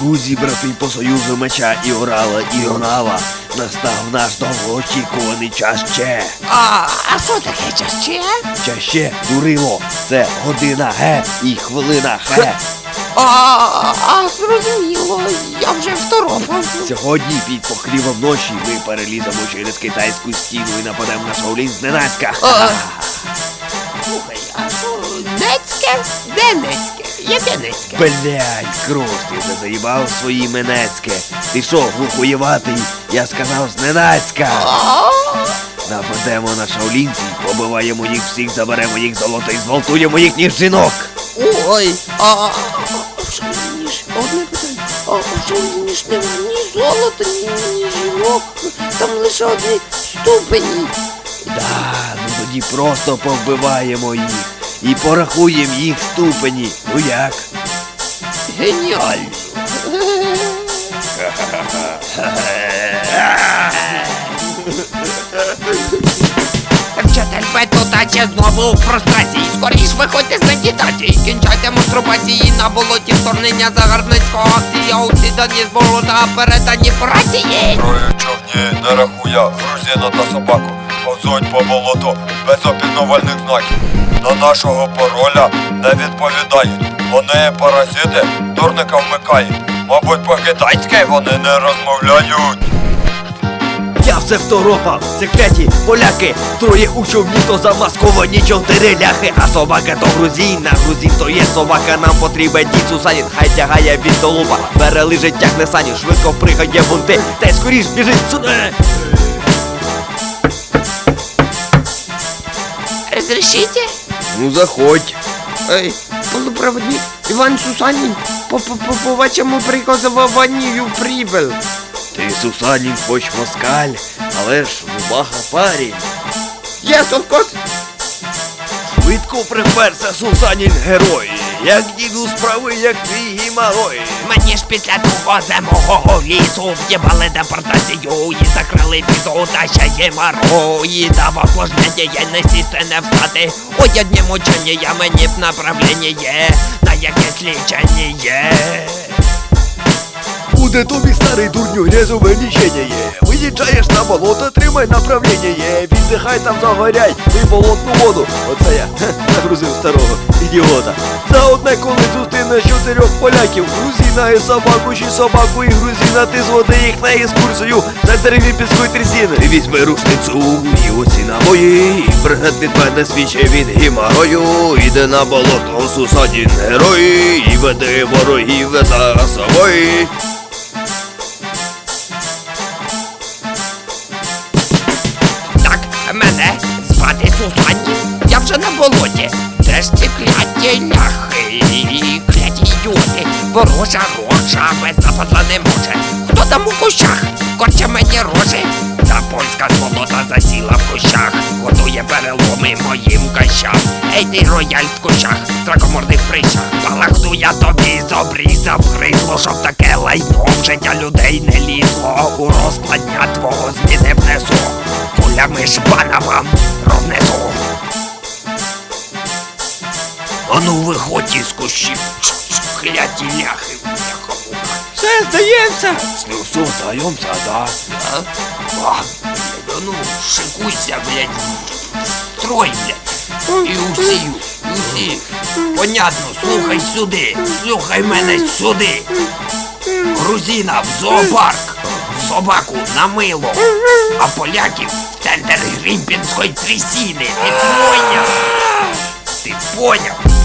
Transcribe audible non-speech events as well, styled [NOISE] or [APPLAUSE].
Друзі, брати по союзу меча і Орала, і Орала. Настав наш довгоочікуваний час ще. А, а що таке чаще? Чаще, дурило, це година ге і хвилина хе. А, а зрозуміло, я вже второпав. Сьогодні під покрівом ночі ми переліземо через китайську стіну і нападемо на Шаолінь зненацька. Слухай, а що, Нецьке? Де Нецьке? Яке Нецьке? Блядь, Крос, ти вже заїбав свої менецьке. Ти що, глухоєватий? Я сказав зненацька. Нападемо на шаолінців, побиваємо їх всіх, заберемо їх золото і зґвалтуємо їхніх жінок. Ой, а, що мені одне питання, а що мені ж нема ні золота, ні, ні жінок, там лише одні ступені. Да, ну тоді просто повбиваємо їх і порахуємо їх ступені. Ну як? Геніально. Вчитель Петутаче знову у фрустрації. Скоріш виходьте з медитації. Кінчайте мастурбації на болоті вторгнення загарбницького акції. Оксидані з болота передані фрації. Троє човні не рахує грузина та собаку. Повзуть по болоту без опізнавальних знаків. На нашого пароля не відповідають. Вони паразити, дурника вмикають. Мабуть, по-китайськи вони не розмовляють. Я все второпав, секреті, поляки, троє у човні, то замасковані чотири ляхи, а собака то грузин, а грузин то є собака, нам потрібен дід Сусанін, хай тягає від толупа, перележить тягне сані, швидко пригає бунти, та й скоріш біжить сюди. Разрешите? Ну заходь. Ей, полупроводник Іван Сусанін по по по по вашому приказуванню прибыл. Ти Сусанін хоч москаль, але ж рубаха парень. Of course. Швидко приперся Сусанін герой, як діду справи, як твій гімалой. Мені ж після того зимового лісу в'їбали депортацію і закрили візу, та ще є мару і давав кожне діяльності не встати. Ой, одні мучення мені б направлення на якесь лічення. Буде тобі старий дурню грязове лічення є. Виїжджаєш на болото, тримай направлення є. Віддихай там загоряй, пий болотну воду. Оце я хе, [LAUGHS] нагрузив старого ідіота. За одне, коли зустрінеш чотирьох поляків, грузина і собаку, чи собаку і грузина, ти зводи їх на екскурсію на дереві піської трясіни. Ти візьми рушницю і оці набої, і бригад від мене свіче від гімарою. Іде на болото Сусанін герой, і веде ворогів за собою. Так, мене звати Сусані. Я вже на болоті. Де ж ці кляті ляхи, кляті ворожа рожа без западла не може. Хто там у кущах? Корче мені рожі. Та польська свобода засіла в кущах, готує переломи моїм кащам. Ей ти рояль в кущах, стракомордих прищах. Палахну я тобі зобрізав гризло, щоб таке лайно в життя людей не лізло. У розкладня твого зміни внесу. Кулями шпана вам рознесу. Ану виходь із кущів, кляті ляхи, бляха-муха. Все, здаємося. Ну все, здаємося, да. А? А, блядь, ну, шикуйся, блядь, строй, блядь. І усі, усі. Понятно, слухай сюди, слухай мене сюди. Грузина в зоопарк, собаку на мило, а поляків в центр Грімпінської трясіни. Ти поняв? Ти поняв?